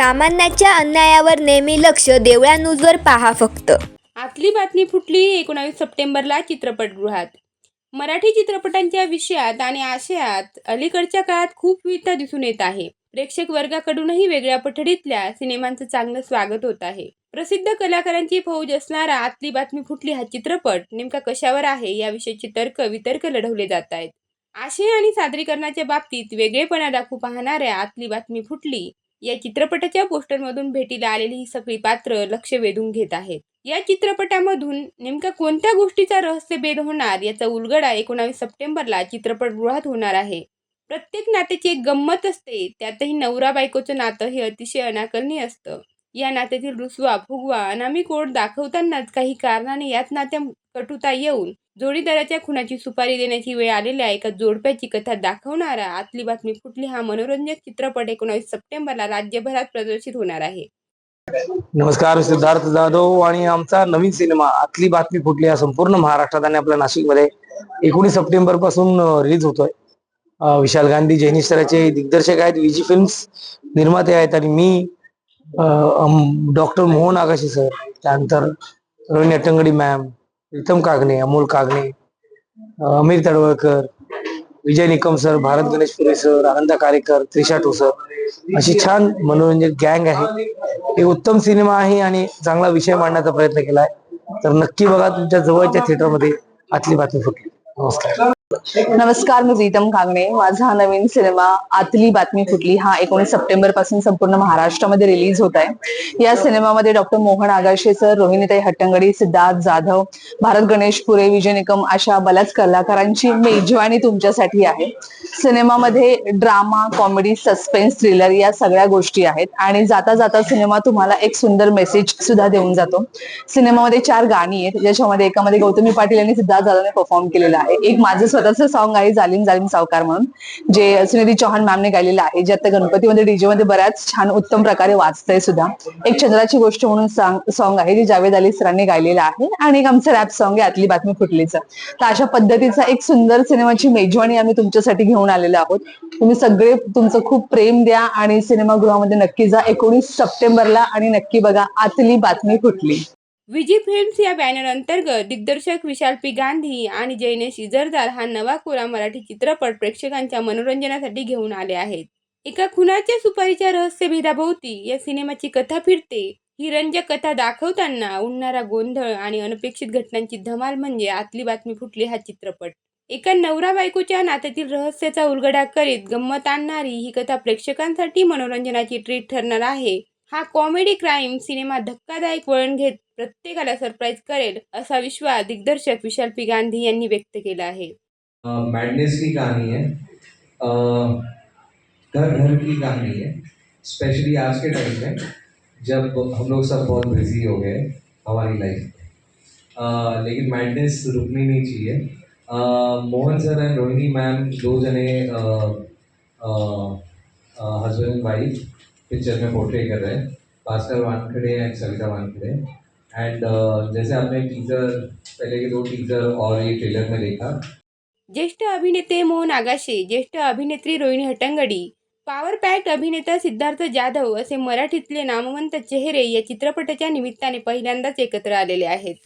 सामान्याच्या अन्यायावर नेहमी लक्ष देवळा न्यूजवर पहा फक्त. आतली बातमी फुटली एकोणावीस सप्टेंबरला चित्रपटगृहात. मराठी चित्रपटांच्या विषयात आणि आशयात अलीकडच्या काळात खूप विविधता दिसून येत आहे. प्रेक्षक वर्गाकडूनही वेगळ्या पठडीतल्या सिनेमांचं चांगलं स्वागत होत आहे. प्रसिद्ध कलाकारांची फौज असणारा आतली बातमी फुटली हा चित्रपट नेमका कशावर आहे याविषयीचे तर्क वितर्क लढवले जात आहेत. आशय आणि सादरीकरणाच्या बाबतीत वेगळेपणा दाखवू पाहणाऱ्या आतली बातमी फुटली या चित्रपटाच्या पोस्टरमधून भेटीला आलेली ही सगळी पात्र लक्ष वेधून घेत आहेत. या चित्रपटामधून नेमका कोणत्या गोष्टीचा रहस्यभेद होणार याचा उलगडा एकोणावीस सप्टेंबरला चित्रपटगृहात होणार आहे. प्रत्येक नात्याची एक गंमत असते त्यातही नवरा बायकोचं नातं हे अतिशय अनाकलनीय असतं. या नात्यातील रुसवा फुगवा अनामी कोड दाखवतानाच काही कारणाने याच नात्या कटुता येऊन जोडीदाराच्या खुनाची सुपारी देण्याची वेळ आलेल्या एका जोडप्याची कथा दाखवणारा आतली बातमी फुटली हा मनोरंजक चित्रपट एकोणावीस सप्टेंबरला राज्यभरात प्रदर्शित होणार आहे. नमस्कार सिद्धार्थ जाधव आणि आमचा नवीन सिनेमा आतली बातमी फुटली हा संपूर्ण महाराष्ट्रात आणि आपल्या नाशिकमध्ये एकोणीस सप्टेंबरपासून रिलीज होतोय. विशाल गांधी जैनिस्टराचे दिग्दर्शक आहेत विजी फिल्म्स निर्माते आहेत आणि मी डॉक्टर मोहन आगाशी सर त्यानंतर Rohini Hattangadi ma'am Pritam Kagne Amol Kagne Amir Tadwalkar Vijay Nikam sir Bharat Ganesh Pure sir Ananda Karekar Trisha Thosar अशी छान मनोरंजक गँग आहे. हे उत्तम सिनेमा आहे आणि चांगला विषय मांडण्याचा प्रयत्न केलाय. तर नक्की बघा तुमच्या जवळच्या थिएटरमध्ये आतली बातमी फुटली. नमस्कार. नमस्कार मी प्रीतम कांगणे. माझा नवीन सिनेमा आतली बातमी फुटली हा एकोणीस सप्टेंबरपासून संपूर्ण महाराष्ट्रामध्ये रिलीज होत आहे. या सिनेमामध्ये डॉक्टर मोहन आगाशे सर रोहिणीताई हट्टंगडी सिद्धार्थ जाधव भारत गणेश पुरे विजय निकम अशा बऱ्याच कलाकारांची मेजवानी तुमच्यासाठी आहे. सिनेमामध्ये ड्रामा कॉमेडी सस्पेन्स थ्रिलर या सगळ्या गोष्टी आहेत आणि जाता जाता सिनेमा तुम्हाला एक सुंदर मेसेज सुद्धा देऊन जातो. सिनेमामध्ये चार गाणी आहेत ज्याच्यामध्ये एकामध्ये गौतमी पाटील यांनी सिद्धार्थ जाधवने परफॉर्म केलेलं आहे. एक माझं स्वतःचं सॉन्ग आहे जालिम जालिम सावकार म्हणून जे सुनिधी चौहान मॅमने गायलेलं आहे जे आता गणपतीमध्ये डीजे मध्ये बऱ्याच छान उत्तम प्रकारे वाचतंय सुद्धा. एक चंद्राची गोष्ट म्हणून सॉन्ग आहे जे जावेद अली सरांनी गायलेलं आहे आणि एक आमचं रॅप सॉन्ग आहे आतली बातमी फुटलीचं. तर अशा पद्धतीचा एक सुंदर सिनेमाची मेजवानी आम्ही तुमच्यासाठी घेऊन आलेलो आहोत. तुम्ही सगळे तुमचं खूप प्रेम द्या आणि सिनेमागृहामध्ये नक्की जा. एकोणीस सप्टेंबरला आणि नक्की बघा आतली बातमी फुटली. विजी फिल्म्स या बॅनर अंतर्गत दिग्दर्शक विशाल पी. गांधी आणि जैनेश इजरदार हा नवा कोरा मराठी चित्रपट प्रेक्षकांच्या मनोरंजनासाठी घेऊन आले आहेत. एका खुनाच्या सुपारीच्या रहस्यभेदाभोवती या सिनेमाची कथा फिरते. ही रंजक कथा दाखवताना उडणारा गोंधळ आणि अनपेक्षित घटनांची धमाल म्हणजे आतली बातमी फुटली हा चित्रपट. एका नवरा बायकोच्या नात्यातील रहस्याचा उलगडा करीत गंमत आणणारी ही कथा प्रेक्षकांसाठी मनोरंजनाची ट्रीट ठरणार आहे. हा कॉमेडी क्राईम सिनेमा धक्कादायक वळण घेत प्रत्येकाला सरप्राईज करेल, असा विश्वास दिग्दर्शक विशाल पी गांधी यांनी व्यक्त केला आहे. मैडनेस की कहानी है घर घर की कहानी है स्पेशली आज के टाइम में, जब हम लोग सब बहुत बिज़ी हो गए हमारी लाइफ में। लेकिन मैडनेस रुकनी नहीं चाहिए। Mohan sir and Rohini ma'am दो जने हस्बैंड वाइफ पिक्चर में पोर्ट्रे कर रहे हैं। Bhaskar Wankhede and Savita Wankhede. And uh, जैसे आपने टीजर पहले के दो टीजर और ये ट्रेलर में देखा। ज्येष्ठ अभिनेते मोहन आगाशे ज्येष्ठ अभिनेत्री रोहिणी हटंगडी पॉवर पॅक्ड अभिनेता सिद्धार्थ जाधव असे मराठीतले नामवंत चेहरे या चित्रपटाच्या निमित्ताने पहिल्यांदाच एकत्र आलेले आहेत.